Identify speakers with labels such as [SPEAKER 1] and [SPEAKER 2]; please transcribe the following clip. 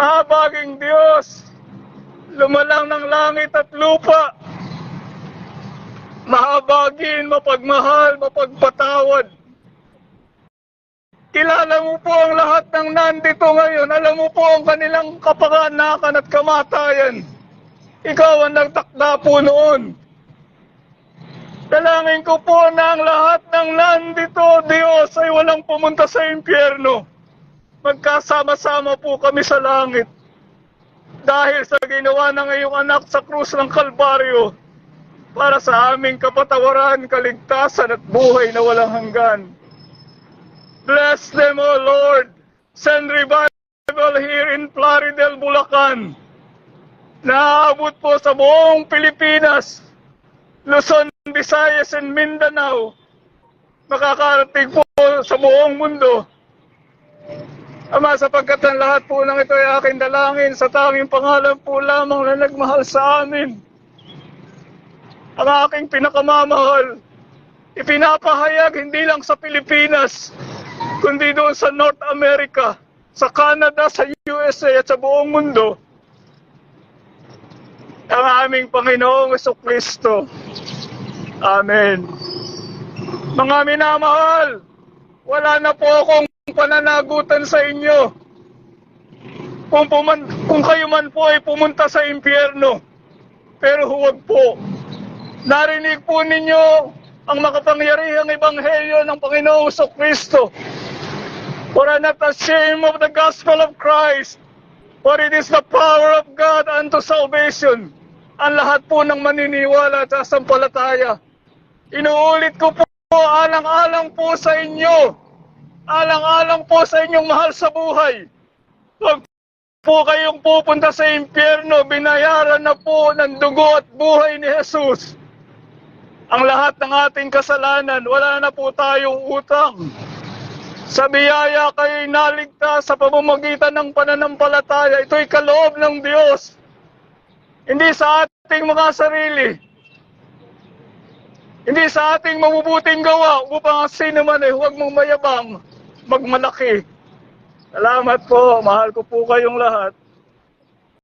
[SPEAKER 1] Mahabaging Diyos, lumalang ng langit at lupa. Mahabagin, mapagmahal, mapagpatawad. Kilala mo po ang lahat ng nandito ngayon. Alam mo po ang kanilang kapanganakan at kamatayan. Ikaw ang nagtakda po noon. Dalangin ko po na ang lahat ng nandito, Diyos, ay walang pumunta sa impyerno. Magkasama-sama po kami sa langit. Dahil sa ginawa ng iyong anak sa krus ng Kalbaryo, para sa aming kapatawaran, kaligtasan at buhay na walang hanggan. Bless them, O Lord. Send revival here in Plaridel, Bulacan. Naabot po sa buong Pilipinas, Luzon, Visayas, and Mindanao. Makakarating po sa buong mundo. Ama, sapagkat ang lahat po ng ito ay aking dalangin sa tanging pangalan po lamang na nagmahal sa amin. Ang aking pinakamamahal, ipinapahayag hindi lang sa Pilipinas, kundi doon sa North America, sa Canada, sa USA at sa buong mundo. Ang aming Panginoong Kristo. Amen. Mga minamahal, wala na po akong pananagutan sa inyo. Kung, puman, kung kayo man po ay pumunta sa impyerno, pero huwag po. Narinig po ninyo ang makapangyarihang ebanghelyo ng Panginoong Kristo. For I'm not ashamed of the gospel of Christ, for it is the power of God unto salvation. Ang lahat po ng maniniwala at sasampalataya. Inuulit ko po, alang-alang po sa inyo, alang-alang po sa inyong mahal sa buhay. Huwag po kayong pupunta sa impyerno, binayaran na po ng dugo at buhay ni Jesus. Ang lahat ng ating kasalanan, wala na po tayong utang. Sa biyaya kayo'y naligtas sa pamamagitan ng pananampalataya. Ito'y kaloob ng Diyos. Hindi sa ating mga sarili. Hindi sa ating mabubuting gawa upang ang sino man ay huwag mong mayabang, magmalaki. Salamat po. Mahal ko po kayong lahat.